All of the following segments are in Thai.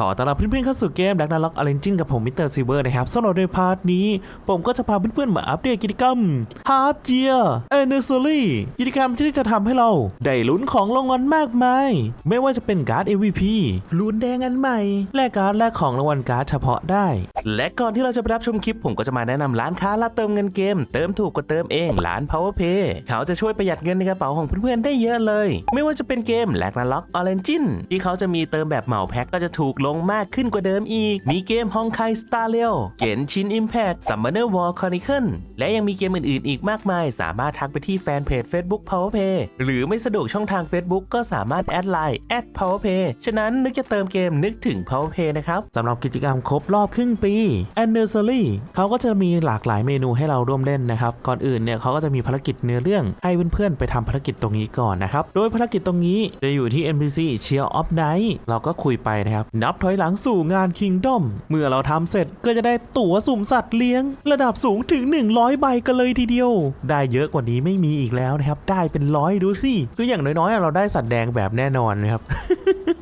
ขอต้อนรับเพื่อนๆเข้าสู่เกมดักนาล็อกอเลนจินกับผมมิสเตอร์ซิเวอร์นะครับสำหรับในพาร์ทนี้ ผมก็จะพาเพื่อนๆมาอัปเดตกิจกรรม Half Year Anniversary กิจกรรมที่จะทำให้เรา ได้ลุ้นของรางวัลมากมาย ไม่ว่าจะเป็นการ์ด MVP ลุ้นแดงอันใหม่ และการ์ดแลกของรางวัลการ์ดเฉพาะได้ และก่อนที่เราจะไปรับชมคลิป ผมก็จะมาแนะนำร้านค้ารับเติมเงินเกม เติมถูกกว่าเติมเองร้าน PowerPay เขาจะช่วยประหยัดเงินในกระเป๋าของเพื่อนๆได้เยอะเลย ไม่ว่าจะเป็นเกมแลกนาล็อกออเรนจินที่เขาจะมีเติมแบบเหมาแพ็คก็จะถูกลงมากขึ้นกว่าเดิมอีก มีเกมฮองไคสตาร์เลวเกนชินอิมแพคซัมเมอร์วอลคอนิเคิลและยังมีเกมอื่นๆ อีกมากมาย สามารถทักไปที่แฟนเพจ Facebook PowerPay หรือไม่สะดวกช่องทาง Facebook ก็สามารถแอดไลน์แอด PowerPay ฉะนั้นนึกจะเติมเกมนึกถึง PowerPay นะครับสำหรับกิจกรรมครบรอบครึ่งปี Anniversary เขาก็จะมีหลากหลายเมนูให้เราร่วมเล่นนะครับ ก่อนอื่นเนี่ยเขาก็จะมีภารกิจเนื้อเรื่องให้เพื่อนๆไปทำภารกิจตรงนี้ก่อนนะครับ โดยภารกิจตรงนี้จะอยู่ที่ NPC Cheer of Night เราก็คุยไปนะครับนับถอยหลังสู่งานคิงดอมเมื่อเราทำเสร็จก็จะได้ตั๋วสุ่มสัตว์เลี้ยง ระดับสูงถึง 100 ใบกันเลยทีเดียว ได้เยอะกว่านี้ไม่มีอีกแล้วนะครับ ได้เป็นร้อยดูสิคืออย่างน้อยๆ เราได้สัตว์แดงแบบแน่นอนนะครับ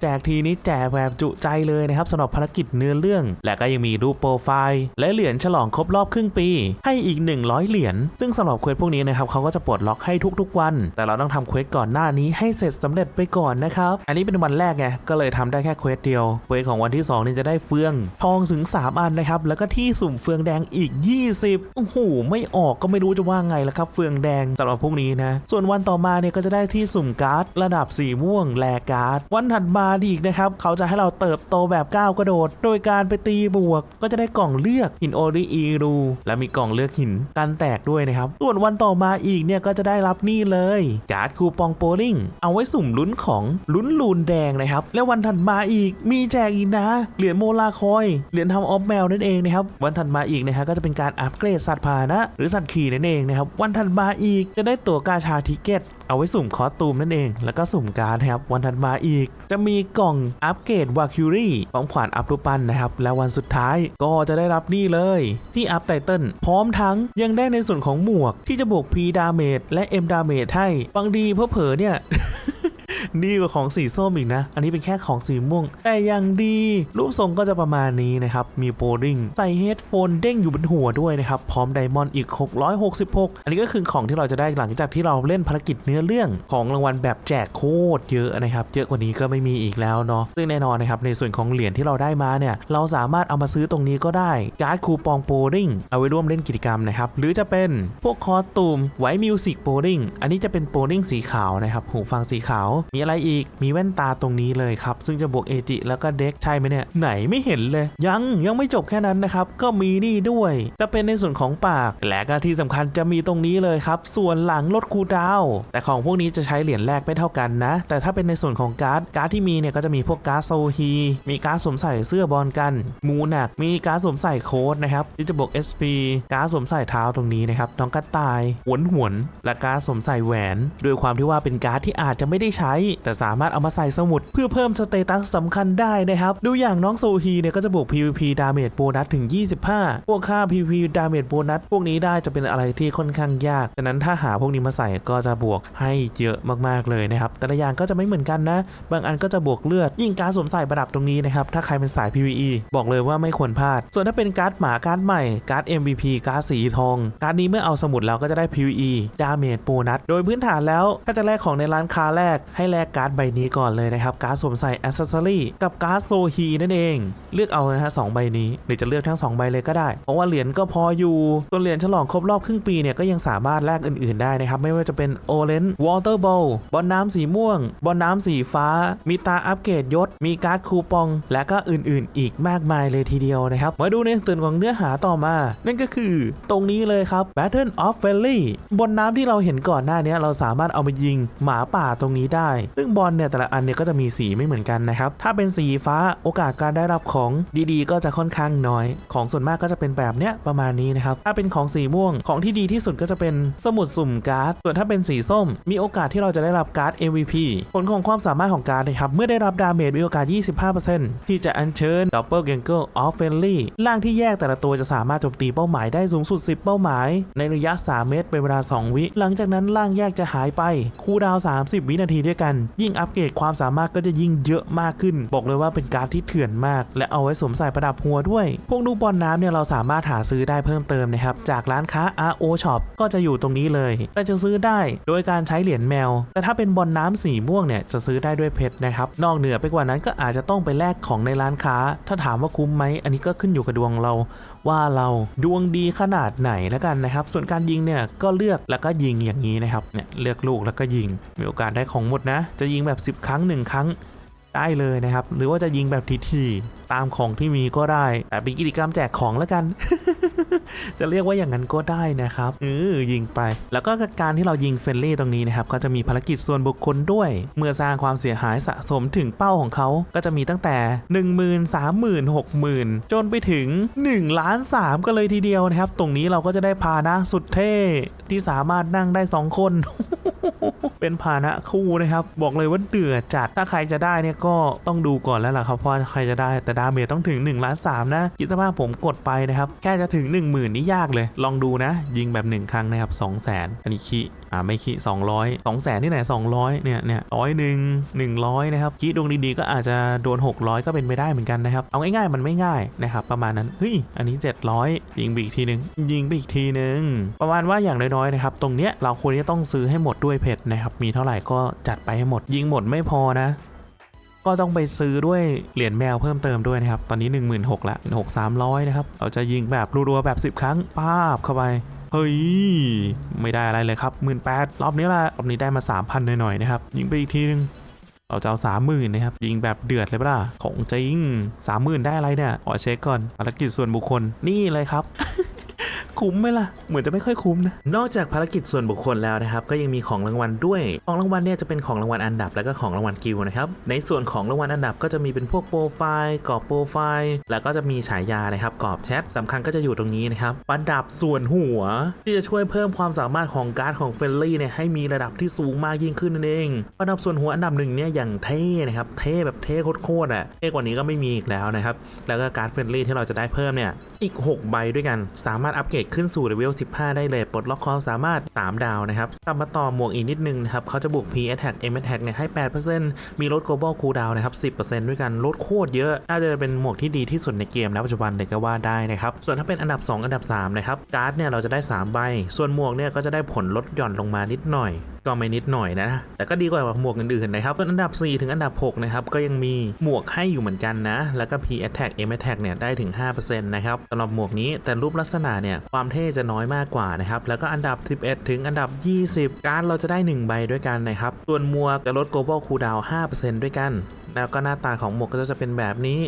แจกทีนี้แจกแบบจุใจเลยนะครับสำหรับภารกิจเนื้อเรื่อง และก็ยังมีรูปโปรไฟล์และเหรียญฉลองครบรอบครึ่งปี ให้อีก 100 เหรียญซึ่งสำหรับเควสพวกนี้นะครับเขาก็จะปลดล็อกให้ทุกๆวัน แต่เราต้องทำเควสก่อนหน้านี้ให้เสร็จสำเร็จไปก่อนนะครับอันนี้เป็นวันแรกไงก็เลยทำได้แค่เควสเดียวเควสของวันที่2นี่จะได้เฟือง ทองถึง 3 อันนะครับแล้วก็ที่สุ่มเฟืองแดงอีก 20โอ้โหไม่ออกก็ไม่รู้จะว่าไงละครับเฟืองแดงสำหรับพวกนี้นะส่วนวันต่อมาเนี่ยก็จะได้ที่สุ่มการ์ดระดับสีม่วงแลการ์ดวันถัดมาอีกนะครับ เขาจะให้เราเติบโตแบบก้าวกระโดด โดยการไปตีบวก ก็จะได้กล่องเลือกหินโอริอีรูและมีกล่องเลือกหินกันแตกด้วยนะครับ ส่วนวันต่อมาอีกเนี่ยก็จะได้รับนี่เลยการ์ดคูปองโปลิงเอาไว้สุ่มลุ้นของลุ้นลูนแดงนะครับ และวันถัดมาอีกมีแจกอีกนะ เหรียญโมลาคอย เหรียญทำออฟแมวนั่นเองนะครับ วันถัดมาอีกนะฮะก็จะเป็นการอัปเกรดสัตว์พาหนะ หรือสัตว์ขี่นั่นเองนะครับ วันถัดมาอีกจะได้ตั๋วกาชาทิเก็ต เอาไว้สุ่มคอสตูมนั่นเอง แล้วก็สุ่มการ์ดนะครับ วันถัดมาอีก จะมีกล่องอัปเกรดวาคิวรี่ของขวานอัพรูปปั้นนะครับ แล้ววันสุดท้ายก็จะได้รับนี่เลย ที่อัพไตเติลพร้อมทั้งยังได้ในส่วนของหมวกที่จะบวก P ดาเมจและ M ดาเมจให้บางดีเพอเผลอเนี่ย ดีกว่าของสีส้มอีกนะ อันนี้เป็นแค่ของสีม่วง แต่ยังดี รูปทรงก็จะประมาณนี้นะครับ มีโปรดิงใส่เฮดโฟนเด้งอยู่บนหัวด้วยนะครับ พร้อมไดมอนด์อีก 666 อันนี้ก็คือของที่เราจะได้หลังจากที่เราเล่นภารกิจเนื้อเรื่องของรางวัลแบบแจกโคตรเยอะนะครับ เยอะกว่านี้ก็ไม่มีอีกแล้วเนาะ ซึ่งแน่นอนนะครับ ในส่วนของเหรียญที่เราได้มาเนี่ย เราสามารถเอามาซื้อตรงนี้ก็ได้การ์ดคูปองโปรดิงเอาไว้ร่วมเล่นกิจกรรมนะครับ หรือจะเป็นพวกคอสตูมไว้มิวสิกโปรดิงอันนี้จะเป็นโปรดิงสีขาวนะครับหูฟังสีขาวมีอะไรอีก มีแว่นตาตรงนี้เลยครับ ซึ่งจะบวกเอจิแล้วก็เด็กใช่ไหมเนี่ย ไหนไม่เห็นเลย ยังยังไม่จบแค่นั้นนะครับ ก็มีนี่ด้วยจะเป็นในส่วนของปาก และก็ที่สำคัญจะมีตรงนี้เลยครับ ส่วนหลังลดคูดาว แต่ของพวกนี้จะใช้เหรียญแรกไม่เท่ากันนะ แต่ถ้าเป็นในส่วนของการ์ด การ์ดที่มีเนี่ยก็จะมีพวกการ์ดโซฮี มีการ์ดสวมใส่เสื้อบอลกัน มูหนัก มีการ์ดสวมใส่โค้ดนะครับที่จะบวก SP การ์ดสวมใส่เท้าตรงนี้นะครับน้องกระต่ายหวนหวนและการ์ดสวมใส่แหวน ด้วยความที่ว่าเป็นการ์ดที่อาจจะไม่ได้ใช้แต่สามารถเอามาใส่สมุดเพื่อเพิ่มสเตตัสสำคัญได้นะครับ ดูอย่างน้องโซฮีเนี่ยก็จะบวก PVP ดาเมจโบนัสถึง 25 พวกค่า PVP ดาเมจโบนัสพวกนี้ได้จะเป็นอะไรที่ค่อนข้างยากดังนั้นถ้าหาพวกนี้มาใส่ก็จะบวกให้เยอะมากๆเลยนะครับ แต่ละอย่างก็จะไม่เหมือนกันนะ บางอันก็จะบวกเลือด ยิ่งการดสวมใส่ประดับตรงนี้นะครับ ถ้าใครเป็นสาย PVE บอกเลยว่าไม่ควรพลาด ส่วนถ้าเป็นการ์ดหมาการ์ดใหม่ การ์ด MVP การ์ดสีทอง การ์ดนี้เมื่อเอาสมุดแล้วก็จะได้ PVE ดาเมจโบนัส โดยพื้นฐานแล้วถ้าจะแลกของในร้านค้าแรกให้แลกการ์ดใบนี้ก่อนเลยนะครับ การ์ดสวมใส่อ c เซ s ซอรี่กับการ์ดโซฮีนั่นเอง เลือกเอานะฮะสองใบนี้ หรือจะเลือกทั้งสองใบเลยก็ได้ เพราะว่าเหรียญก็พออยู่ส่วนเหรียญฉลองครบรอบครึ่งปีเนี่ยก็ยังสามารถแลกอื่นๆได้นะครับ ไม่ว่าจะเป็นโอเลนวอเตอร์บอลบอลน้ำสีม่วง บอลน้ำสีฟ้า มีตาอัปเกรดยศ มีการ์ดคูปอง และก็อื่นๆ อีกมากมายเลยทีเดียวนะครับ มาดูในส่นของเนื้อหาต่อมา นั่นก็คือตรงนี้เลยครับ Battle of f e l l y บนน้ำที่เราเห็นก่อนหน้านี้เราสามารถเอามายิงหมาป่าตรงนี้ได้ซึ่งบอลเนี่ยแต่ละอันเนี่ยก็จะมีสีไม่เหมือนกันนะครับ ถ้าเป็นสีฟ้าโอกาสการได้รับของดีๆ ก็จะค่อนข้างน้อย ของส่วนมากก็จะเป็นแบบเนี้ยประมาณนี้นะครับ ถ้าเป็นของสีม่วงของที่ดีที่สุดก็จะเป็นสมุดสุ่มการ์ด ส่วนถ้าเป็นสีส้ม มีโอกาสที่เราจะได้รับการ์ด MVP ผลของความสามารถของการ์ดนะครับ เมื่อได้รับดาเมจมีโอกาส 25%ที่จะอัญเชิญ Double g a n g l e of Friendly ร่างที่แยกแต่ละตัวจะสามารถโจมตีเป้าหมายได้สูงสุด 10 เป้าหมาย ในระยะ 3 เมตรเป็นเวลา 2 วิ หลังจากนั้นร่างแยกจะหายไป คูดาว 30 วินาทีด้วยกันยิ่งอัปเกรดความสามารถก็จะยิ่งเยอะมากขึ้น บอกเลยว่าเป็นการ์ดที่เถื่อนมาก และเอาไว้สวมใส่ประดับหัวด้วย พวกลูกบอลน้ำเนี่ยเราสามารถหาซื้อได้เพิ่มเติมนะครับจากร้านค้า RO Shop ก็จะอยู่ตรงนี้เลยแต่จะซื้อได้โดยการใช้เหรียญแมว แต่ถ้าเป็นบอลน้ำสีม่วงเนี่ยจะซื้อได้ด้วยเพชรนะครับนอกเหนือไปกว่านั้นก็อาจจะต้องไปแลกของในร้านค้า ถ้าถามว่าคุ้มไหมอันนี้ก็ขึ้นอยู่กับดวงเราว่าเราดวงดีขนาดไหนแล้วกันนะครับ ส่วนการยิงเนี่ยก็เลือกแล้วก็ยิงอย่างนี้นะครับเนี่ยเลือกลูกแล้วก็ยิง มีโอกาสได้ของหมดนะ จะยิงแบบ 10 ครั้ง 1 ครั้งได้เลยนะครับ หรือว่าจะยิงแบบทีๆตามของที่มีก็ได้แต่เป็นกิจกรรมแจกของแล้วกัน จะเรียกว่าอย่างนั้นก็ได้นะครับเออยิงไป แล้วก็การที่เรายิงเฟรนลี่ตรงนี้นะครับ ก็จะมีภารกิจส่วนบุคคลด้วย เมื่อสร้างความเสียหายสะสมถึงเป้าของเขาก็จะมีตั้งแต่ 1 0 0 0 0 3 0 0 0 0 6 0 0 0จนไปถึง1ล้าน3ก็เลยทีเดียวนะครับ ตรงนี้เราก็จะได้พานะสุดเท่ที่สามารถนั่งได้ 2 คนเป็นพาหนะคู่นะครับ บอกเลยว่าเดือดจัด ถ้าใครจะได้เนี่ยก็ต้องดูก่อนแล้วล่ะครับเพราะใครจะได้ แต่ดาเมจต้องถึง1ล้านสนะคิดสภาพผมกดไปนะครับ แค่จะถึง 1 0,000 นี่ยากเลย ลองดูนะ ยิงแบบ 1 ครั้งนะครับ 2 0 0 0 0 0อันนี้คีอ่าไม่คี200 2 0 0 0 0ที่ไหน200เนี่ยเนี่ยร้อยหนึ่งหนึ่งร้อยนะครับคีดวงดีๆก็อาจจะโดน600ก็เป็นไปได้เหมือนกันนะครับเอาง่ายๆมันไม่ง่ายนะครับประมาณนั้นเฮ้ยอันนี้700ยิงไปอีกทีนึงยิงไปอีกทีนึงประมาณว่าอย่างน้อยๆนะครับตรงเนี้ยเราควรจะต้องซื้อให้หมดด้วยเพชรนะครับมีเท่าไหร่ก็จัดไปให้หมด ยิงหมดไม่พอนะก็ต้องไปซื้อด้วยเหรียญแมวเพิ่มเติมด้วยนะครับ ตอนนี้ 1 6 0 0 0ละ1 6 300 นะครับ เราจะยิงแบบรัวๆแบบ 10 ครั้งป้าบเข้าไป เฮ้ย ไม่ได้อะไรเลยครับ1 8 0 0รอบนี้ละรอบนี้ได้มา 3,000 หน่อยๆนะครับ ยิงไปอีกทีนึงเราจะเอาสามหมื่นนะครับ ยิงแบบเดือดเลยปะล่ะ ของจริงสามหมื่นได้อะไรเนี่ย ขอเช็คก่อนภารกิจส่วนบุคคลนี่เลยครับ คุ้มไหมล่ะ เหมือนจะไม่ค่อยคุ้มนะ นอกจากภารกิจส่วนบุคคลแล้วนะครับ ก็ยังมีของรางวัลด้วย ของรางวัลเนี่ยจะเป็นของรางวัลอันดับแล้วก็ของรางวัลกิลนะครับ ในส่วนของรางวัลอันดับก็จะมีเป็นพวกโปรไฟล์กรอบโปรไฟล์แล้วก็จะมีฉายานะครับกรอบแชทสำคัญก็จะอยู่ตรงนี้นะครับประดับส่วนหัว ที่จะช่วยเพิ่มความสามารถของการ์ดของเฟลลี่เนี่ยให้มีระดับที่สูงมากยิ่งขึ้นนั่นเองประดับส่วนหัวอันดับหนึ่งเนี่ยอย่างเท่นะครับเท่แบบเท่โคตรๆอะเท่กว่านี้ก็ไม่มีอีกแล้วนะครับแล้วก็การ์ดเฟรนลี่ที่เราจะได้เพิ่มเนี่ยอีก 6 ใบด้วยกัน สามารถอัปเกรดขึ้นสู่เลเวล 15 ได้เลยปลดล็อกความสามารถ 3 ดาวนะครับกลับมาต่อหมวกอีกนิดนึงนะครับเขาจะบวก P Attack M Attack เนี่ยให้ 8%มีลด Global Cooldown นะครับ 10%ด้วยกันลดโคตรเยอะ น่าจะเป็นหมวกที่ดีที่สุดในเกมนะปัจจุบันเลยก็ว่าได้นะครับ ส่วนถ้าเป็นอันดับ 2 อันดับ 3 นะครับ การ์ดเนี่ยเราจะได้ 3 ใบ ส่วนหมวกเนี่ยก็จะได้ผลลดหย่อนลงมานิดหน่อย ก็ไม่นิดหน่อยนะ แต่ก็ดีกว่าหมวกอื่นๆนะครับส่วนอันดับ 4 ถึงอันดับ 6 นะครับ ก็ยังมีหมวกให้อยู่เหมือนกันนะ แล้วก็ P Attack M Attack เนี่ยได้ถึง 5%นะครับสำหรับหมวกนี้แต่รูปลักษณะเนี่ยความเท่จะน้อยมากกว่านะครับ แล้วก็อันดับ 11 ถึงอันดับ 20 การดเราจะได้ 1 ใบด้วยกันนะครับ ส่วนหมวกจะลด Global Cooldown 5%ด้วยกัน แล้วก็หน้าตาของหมวกก็จะเป็นแบบนี้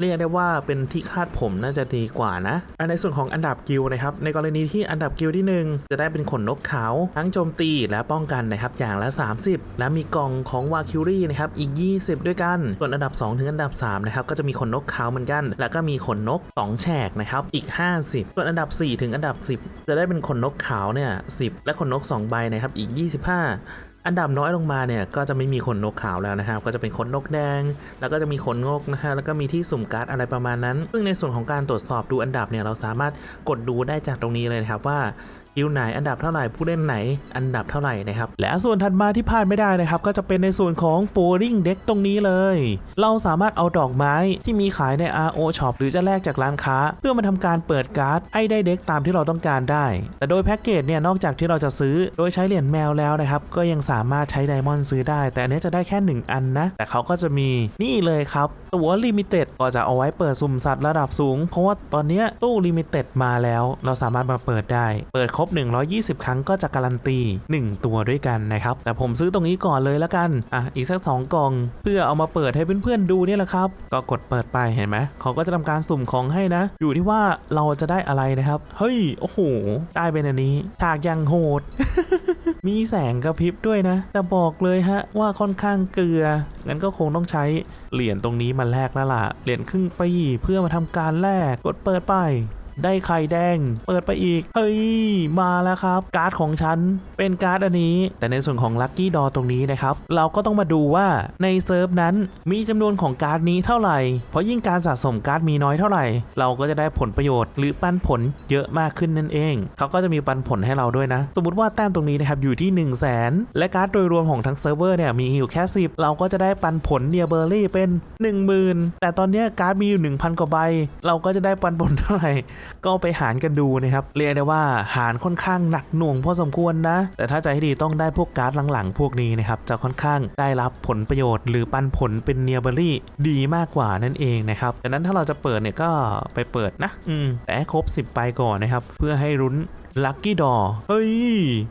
เรียกได้ว่าเป็นที่คาดผมน่าจะดีกว่านะอันในส่วนของอันดับกิลนะครับ ในกรณีที่อันดับกิลที่ 1 จะได้เป็นขนนกขาว ทั้งโจมตีและป้องกันนะครับอย่างละ 30 และมีกล่องของวาคิรี่นะครับอีก 20 ด้วยกัน ส่วนอันดับ 2 ถึงอันดับ3นะครับก็จะมีขนนกขาวเหมือนกัน แล้วก็มีขนนก 2 แฉกนะครับอีก 50 ส่วนอันดับ 4 ถึงอันดับ 10 จะได้เป็นขนนกขาวเนี่ย10 และขนนก 2 ใบนะครับอีก 25 อันดับน้อยลงมาเนี่ยก็จะไม่มีขนนกขาวแล้วนะครับ ก็จะเป็นขนนกแดง แล้วก็จะมีขนนกนะฮะแล้วก็มีที่สุ่มการ์ดอะไรประมาณนั้น ซึ่งในส่วนของการตรวจสอบดูอันดับเนี่ยเราสามารถกดดูได้จากตรงนี้เลยนะครับว่า คิวไหนอันดับเท่าไหร่ผู้เล่นไหน อันดับเท่าไหร่นะครับและส่วนถัดมาที่พลาดไม่ได้นะครับก็จะเป็นในส่วนของโ o ลิงเด็กตรงนี้เลย เราสามารถเอาดอกไม้ที่มีขายใน RO Shop หรือจะแลกจากร้านค้า เพื่อมาทำการเปิดการ์ดให้ได้เด็กตามที่เราต้องการได้ แต่โดยแพ็กเกจเนี่ยนอกจากที่เราจะซื้อโดยใช้เหรียญแมวแล้วนะครับก็ยังสามารถใช้ไดมอนด์ซื้อได้ แต่อันนี้จะได้แค่ 1 อันนะ แต่เขาก็จะมีนี่เลยครับตัวลิมิเต็ดก็จะเอาไว้เปิดสุ่มสัตว์ระดับสูง เพราะว่าตอนนี้ตู้ลิมิเต็ดมาแล้ว เราสามารถมาเปิดได้ เปิดครบบ 120 ครั้งก็จะการันตี 1 ตัวด้วยกันนะครับ แต่ผมซื้อตรงนี้ก่อนเลยแล้วกัน อะ อีกสัก 2 กล่อง เพื่อเอามาเปิดให้เพื่อนๆดูเนี่ยแหละครับ ก็กดเปิดไปเห็นไหมเขาก็จะทำการสุ่มของให้นะ อยู่ที่ว่าเราจะได้อะไรนะครับ เฮ้ย โอ้โห ได้เป็นอันนี้ฉากยังโหด มีแสงกระพริบด้วยนะ แต่บอกเลยฮะว่าค่อนข้างเกลือ งั้นก็คงต้องใช้เหรียญตรงนี้มาแลกแล้วล่ะ เหรียญครึ่งปีเพื่อมาทำการแลก กดเปิดไป ได้ไข่แดง เปิดไปอีก เฮ้ย มาแล้วครับ การ์ดของฉัน เป็นการ์ดอันนี้ แต่ในส่วนของลัคกี้ดอตรงนี้นะครับ เราก็ต้องมาดูว่าในเซิร์ฟนั้นมีจำนวนของการ์ดนี้เท่าไหร่ เพราะยิ่งการสะสมการ์ดมีน้อยเท่าไหร่ เราก็จะได้ผลประโยชน์หรือปันผลเยอะมากขึ้นนั่นเอง เขาก็จะมีปันผลให้เราด้วยนะ สมมติว่าแต้มตรงนี้นะครับอยู่ที่ 1 0 0 0 0แสนและการ์ดโดยรวมของทั้งเซิร์ฟเวอร์เนี่ยมีอยู่แค่ 10 เราก็จะได้ปันผลเนียเบอร์รี่เป็น 10,000 แต่ตอนนี้การ์ดมีอยู่ 1,000 กว่าใบ เราก็จะได้ปันผลเท่าไหร่ก็ไปหารกันดูนะครับเรียกได้ว่าหารค่อนข้างหนักหน่วงพอสมควรนะ แต่ถ้าใจให้ดีต้องได้พวกการ์ดหลังๆ พวกนี้นะครับจะค่อนข้างได้รับผลประโยชน์ หรือปันผลเป็นเนียเบอรี่ดีมากกว่านั่นเองนะครับดังนั้นถ้าเราจะเปิดเนี่ยก็ไปเปิดนะ อืมแต่ครบ 10ใบก่อนนะครับ เพื่อให้รุ้นลัคกี้ดอเฮ้ย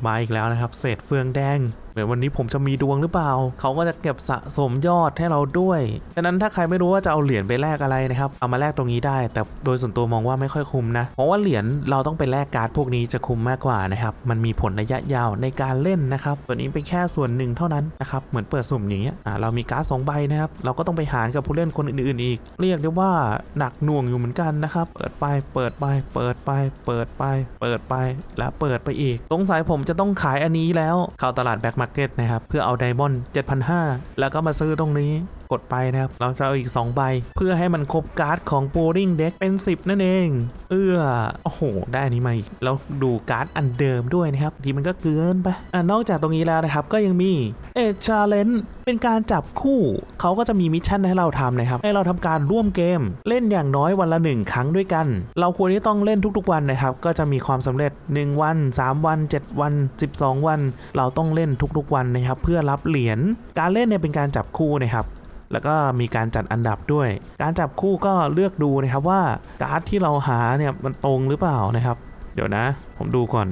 มาอีกแล้วนะครับ เศษเฟืองแดง เหมือนวันนี้ผมจะมีดวงหรือเปล่า เขาก็จะเก็บสะสมยอดให้เราด้วยดังนั้นถ้าใครไม่รู้ว่าจะเอาเหรียญไปแลกอะไรนะครับ เอามาแลกตรงนี้ได้ แต่โดยส่วนตัวมองว่าไม่ค่อยคุ้มนะ เพราะว่าเหรียญเราต้องไปแลกการ์ดพวกนี้จะคุ้มมากกว่านะครับ มันมีผลระยะยาวในการเล่นนะครับ ตัวนี้เป็นแค่ส่วนหนึ่งเท่านั้นนะครับ เหมือนเปิดสุ่มอย่างเงี้ย อ่า เรามีการ์ดสองใบนะครับ เราก็ต้องไปหารกับผู้เล่นคนอื่นๆอีก เรียกได้ว่าหนักหน่วงอยู่เหมือนกันนะครับ เปิดไป เปิดไป เปิดไป เปิดไป เปิดไป และเปิดไปอีก สงสัยผมจะต้องขายอันนี้แล้ว เข้าตลาดแบ็การ์เก็ตนะครับ เพื่อเอาไดมอนด์7,500 แล้วก็มาซื้อตรงนี้กดไปนะครับ เราจะเอาอีก 2 ใบ เพื่อให้มันครบการ์ดของโบลิงเด็กเป็น 10 นั่นเอง เอื้อโอ้โห ได้อันนี้มาอีก แล้วดูการ์ดอันเดิมด้วยนะครับ ทีมันก็เกินไปอะนอกจากตรงนี้แล้วนะครับก็ยังมีเอชาเลน เป็นการจับคู่เขาก็จะมีมิชชั่นให้เราทำนะครับ ให้เราทำการร่วมเกม เล่นอย่างน้อยวันละ 1 ครั้งด้วยกัน เราควรที่ต้องเล่นทุกๆวันนะครับ ก็จะมีความสำเร็จ 1 วัน 3 วัน 7 วัน 12 วัน เราต้องเล่นทุกๆวันนะครับ เพื่อรับเหรียญการเล่นเนี่ยเป็นการจับคู่นะครับแล้วก็มีการจัดอันดับด้วย การจับคู่ก็เลือกดูนะครับว่าการ์ดที่เราหาเนี่ยมันตรงหรือเปล่านะครับ เดี๋ยวนะ ผมดูก่อน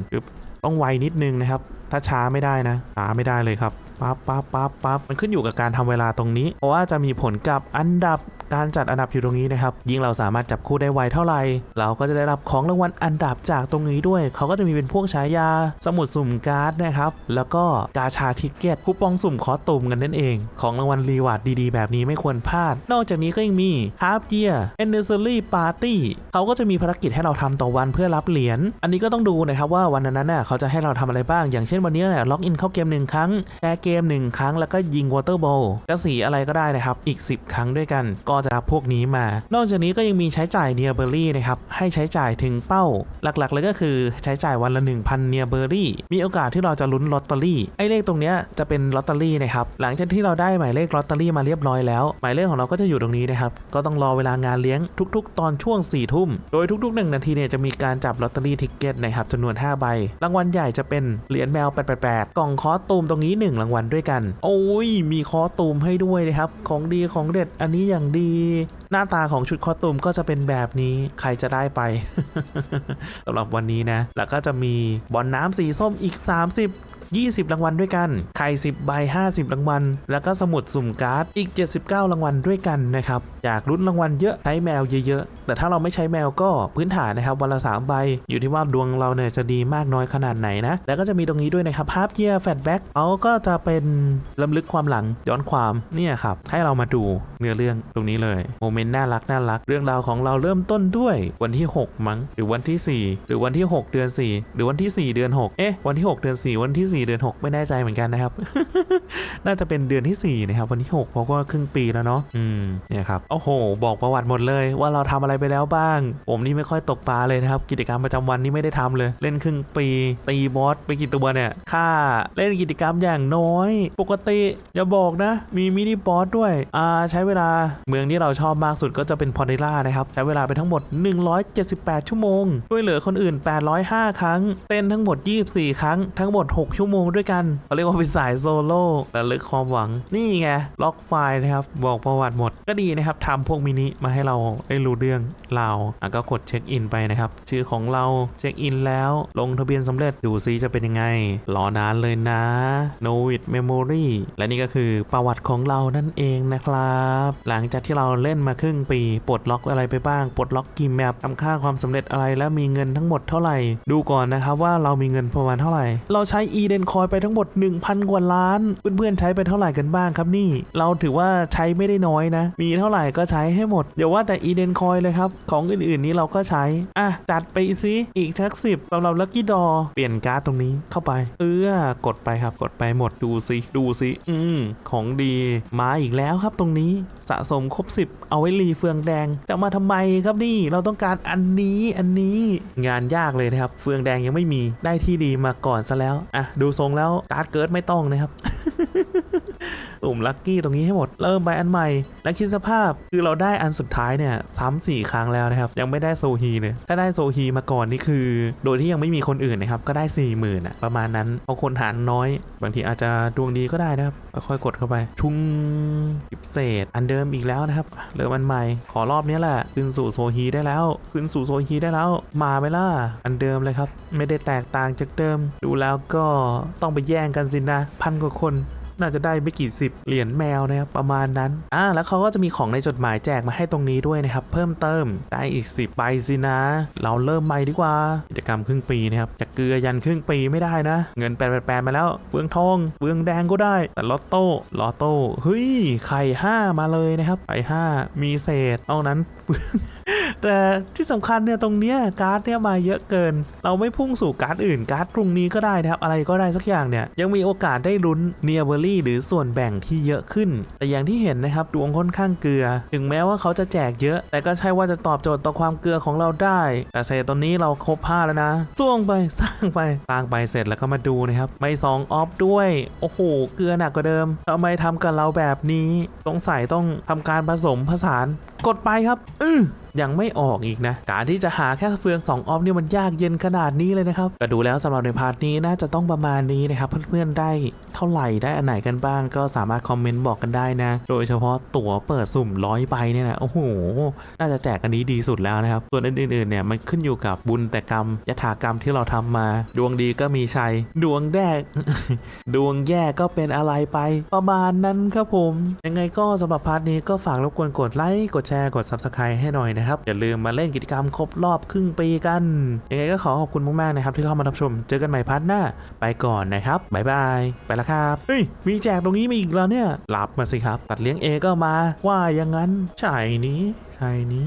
ต้องไวนิดนึงนะครับ ถ้าช้าไม่ได้นะช้าไม่ได้เลยครับ ปั๊บปั๊บปั๊บปั๊บมันขึ้นอยู่กับการทำเวลาตรงนี้ เพราะว่าจะมีผลกับอันดับการจัดอันดับอยู่ตรงนี้นะครับ ยิ่งเราสามารถจับคู่ได้ไวเท่าไหร่ เราก็จะได้รับของรางวัลอันดับจากตรงนี้ด้วย เขาก็จะมีเป็นพวกฉายา สมุดสุ่มการ์ดนะครับ แล้วก็กาชาทิกเก็ตคูปองสุ่มคอสตูมกันนั่นเอง ของรางวัลรีวาร์ดดีๆ แบบนี้ไม่ควรพลาด นอกจากนี้ก็ยังมี Half Year Anniversary Party เขาก็จะมีภารกิจให้เราทำต่อวันเพื่อรับเหรียญ อันนี้ก็ต้องดูนะครับว่าวันนั้นน่ะเขาจะให้เราทำอะไรบ้าง อย่างเช่นวันนี้เนี่ยล็อกอินเข้าเกมหนึ่งครั้งแชร์เกมหนึ่งครั้งแล้วก็ยิงวอเตอร์บอลจะสีอะไรก็ได้นะครับ อีก 10 ครั้งด้วยกัน ก็จะรับพวกนี้มา นอกจากนี้ก็ยังมีใช้จ่ายเนียเบอร์รี่นะครับ ให้ใช้จ่ายถึงเป้า หลักๆ เลยก็คือใช้จ่ายวันละ 1,000เนียเบอร์รี่ มีโอกาสที่เราจะลุ้นลอตเตอรี่ ไอ้เลขตรงเนี้ยจะเป็นลอตเตอรี่นะครับ หลังจากที่เราได้หมายเลขลอตเตอรี่มาเรียบร้อยแล้ว หมายเลขของเราก็จะอยู่ตรงนี้นะครับ ก็ต้องรอเวลางานเลี้ยงทุก ๆ ตอนช่วง4ี่ทุ่ม โดยทุกๆ 1 นาทีเนี่ยจะมีการจับลอตเตอรี่ทิกเก็ตนะครับจำนวน 5 ใบ รางวัลใหญ่จะเป็นเหรียญแมว 888 กล่องคอสตูมตรงนี้ 1 รางวัลด้วยกัน โอ้ย มีคอตูมให้ด้วยนะครับ ของดีของเด็ดอันนี้อย่างดี หน้าตาของชุดคอตูมก็จะเป็นแบบนี้ใครจะได้ไปสำหรับวันนี้นะ แล้วก็จะมีบอลน้ำสีส้มอีก 30 20 รางวัลด้วยกัน ไข่ 10 ใบ 50 รางวัล แล้วก็สมุดสุ่มการ์ดอีก 79 รางวัลด้วยกันนะครับอยากลุ้นรางวัลเยอะใช้แมวเยอะๆ แต่ถ้าเราไม่ใช้แมวก็พื้นฐานนะครับวันละ 3 ใบ อยู่ที่ว่าดวงเราเนี่ยจะดีมากน้อยขนาดไหนนะ แล้วก็จะมีตรงนี้ด้วยนะครับภาพเยียแฟดแบ็กเขาก็จะเป็นลำลึกความหลังย้อนความเนี่ยครับให้เรามาดูเนื้อเรื่องตรงนี้เลยโมเมนต์น่ารักน่ารัก เรื่องราวของเราเริ่มต้นด้วยวันที่ 6 มั้งหรือวันที่ 4 หรือวันที่ 6 เดือน 4 หรือวันที่ 4 เดือน 6 เอ๊ะวันที่ 6 เดือน 4 วันที่4 เดือน 6 ไม่แน่ใจเหมือนกันนะครับ น่าจะเป็นเดือนที่ 4 นะครับ วันที่ 6 เพราะว่าครึ่งปีแล้วเนาะอืมเนี่ยครับโอ้โห บอกประวัติหมดเลยว่าเราทำอะไรไปแล้วบ้าง ผมนี่ไม่ค่อยตกปลาเลยนะครับ กิจกรรมประจำวันนี่ไม่ได้ทำเลย เล่นครึ่งปี ตีบอสไปกี่ตัวเนี่ยค่าเล่นกิจกรรมอย่างน้อย ปกติอย่าบอกนะ มีมินิบอสด้วยอ่าใช้เวลาเมืองที่เราชอบมากสุดก็จะเป็นพอนิล่านะครับใช้เวลาไปทั้งหมด 178 ชั่วโมงช่วยเหลือคนอื่น 805 ครั้งเต้นทั้งหมด 24 ครั้งทั้งหมด 6 ชั่วโมงด้วยกันเขาเรียกว่าเป็นสายโซโล่และลึกความหวังนี่ไงล็อกไฟล์นะครับบอกประวัติหมด ก็ดีนะครับทำพวกมินิมาให้เราได้รู้เรื่องเราวอะก็กดเช็คอินไปนะครับ ชื่อของเราเช็คอินแล้วลงทะเบียนสำเร็จดูซิจะเป็นยังไง รอนานเลยนะ No with memory และนี่ก็คือประวัติของเรานั่นเองนะครับ หลังจากที่เราเล่นมาครึ่งปี ปลดล็อกอะไรไปบ้าง ปลดล็อกกี่แมปทำค่าความสำเร็จอะไร และมีเงินทั้งหมดเท่าไหร่ ดูก่อนนะครับว่าเรามีเงินประมาณเท่าไหร่ เราใช้ e d e นคอยไปทั้งหมด 1,000 กว่าล้าน เพื่อนๆใช้ไปเท่าไหร่กันบ้างครับนี่ เราถือว่าใช้ไม่ได้น้อยนะ มีเท่าไหร่ก็ใช้ให้หมดเดี๋ยวว่าแต่อีเดนคอยเลยครับ ของอื่นๆนี้เราก็ใช้ อะ จัดไปสิอีกทักสิบสำหรับลัคกี้ดอเปลี่ยนการ์ดตรงนี้เข้าไป เออกดไปครับกดไปหมดดูสิดูสิอืมของดีมาอีกแล้วครับตรงนี้สะสมครบ 10 เอาไว้รีเฟืองแดงจะมาทำไมครับนี่เราต้องการอันนี้อันนี้งานยากเลยนะครับ เฟืองแดงยังไม่มีได้ที่ดีมาก่อนซะแล้ว อะ ดูทรงแล้วการ์ดเกิดไม่ต้องนะครับ ตุ่มลัคกี้ตรงนี้ให้หมด เริ่มไปอันใหม่ และคิดสภาพคือเราได้อันสุดท้ายเนี่ยซ้ำสี่ครั้งแล้วนะครับ ยังไม่ได้โซฮีเลยถ้าได้โซฮีมาก่อนนี่คือ โดยที่ยังไม่มีคนอื่นนะครับ ก็ได้4ี่หมื่นอะประมาณนั้นเพราคนหารน้อย บางทีอาจจะดวงดีก็ได้นะครับค่อยๆกดเข้าไป ชุงกิบเศษ อันเดิมอีกแล้วนะครับเริ่มอันใหม่ ขอรอบนี้แหละขึ้นสู่โซฮีได้แล้วขึ้นสู่โซฮีได้แล้วมาไหมล่ะอันเดิมเลยครับ ไม่ได้แตกต่างจากเดิม ดูแล้วก็ต้องไปแย่งกันสินะพันกว่าคน น่าจะได้ไม่กี่สิบเหรียญแมวนะครับประมาณนั้นอ่าแล้วเขาก็จะมีของในจดหมายแจกมาให้ตรงนี้ด้วยนะครับ เพิ่มเติมได้อีก10ใบสินะ เราเริ่มใหม่ดีกว่ากิจกรรมครึ่งปีนะครับจากเกลือยันครึ่งปีไม่ได้นะ เงินแปดแปดมาแล้วเฟืองทองเฟืองแดงก็ได้แต่ลอตโต้ลอตโต้เฮ้ยไข่ห้ามาเลยนะครับไข่ห้ามีเศษเอานั้นแต่ที่สำคัญเนี่ยตรงเนี้ยการ์ดเนี่ยมาเยอะเกิน เราไม่พุ่งสู่การ์ดอื่นการ์ดตรงนี้ก็ได้นะครับอะไรก็ได้สักอย่างเนี่ยยังมีโอกาสได้ลุ้นเนียเบอรี่หรือส่วนแบ่งที่เยอะขึ้น แต่อย่างที่เห็นนะครับดวงค่อนข้างเกลือ ถึงแม้ว่าเขาจะแจกเยอะ แต่ก็ใช่ว่าจะตอบโจทย์ต่อความเกลือของเราได้ แต่เศษตอนนี้เราครบผ้าแล้วนะส่วงไปสร้างไปสร้างไปเสร็จแล้วก็มาดูนะครับไม่สองออฟด้วยโอ้โหเกลือหนักกว่าเดิมทำไมทำกับเราแบบนี้สงสัยต้องทำการผสมผสาน กดไปครับ อือยังไม่ออกอีกนะ การที่จะหาแค่เฟือง 2 ออฟนี่มันยากเย็นขนาดนี้เลยนะครับก็ดูแล้วสำหรับในพาร์ทนี้น่าจะต้องประมาณนี้นะครับ เพื่อนๆได้เท่าไหร่ได้อันไหนกันบ้าง ก็สามารถคอมเมนต์บอกกันได้นะ โดยเฉพาะตั๋วเปิดสุ่มร้อยใบเนี่ยนะโอ้โห น่าจะแจกอันนี้ดีสุดแล้วนะครับ ส่วนอื่นๆเนี่ยมันขึ้นอยู่กับบุญแต่กรรมยถากรรมที่เราทำมา ดวงดีก็มีชัย ดวงแดกดวงแย่ก็เป็นอะไรไป ประมาณนั้นครับผมยังไงก็สำหรับพาร์ทนี้ก็ฝากรบกวนกดไลค์กดแชร์ กด Subscribe ให้หน่อยนะครับ อย่าลืมมาเล่นกิจกรรมครบรอบครึ่งปีกัน ยังไงก็ขอขอบคุณมากๆนะครับที่เข้ามารับชม เจอกันใหม่พาร์ทหน้า ไปก่อนนะครับบายบาย ไปแล้วครับ เฮ้ย มีแจกตรงนี้มาอีกแล้วเนี่ย รับมาสิครับ ตัดเลี้ยงเอก็มา ว่าอย่างนั้น ใช่นี้ ใช่นี้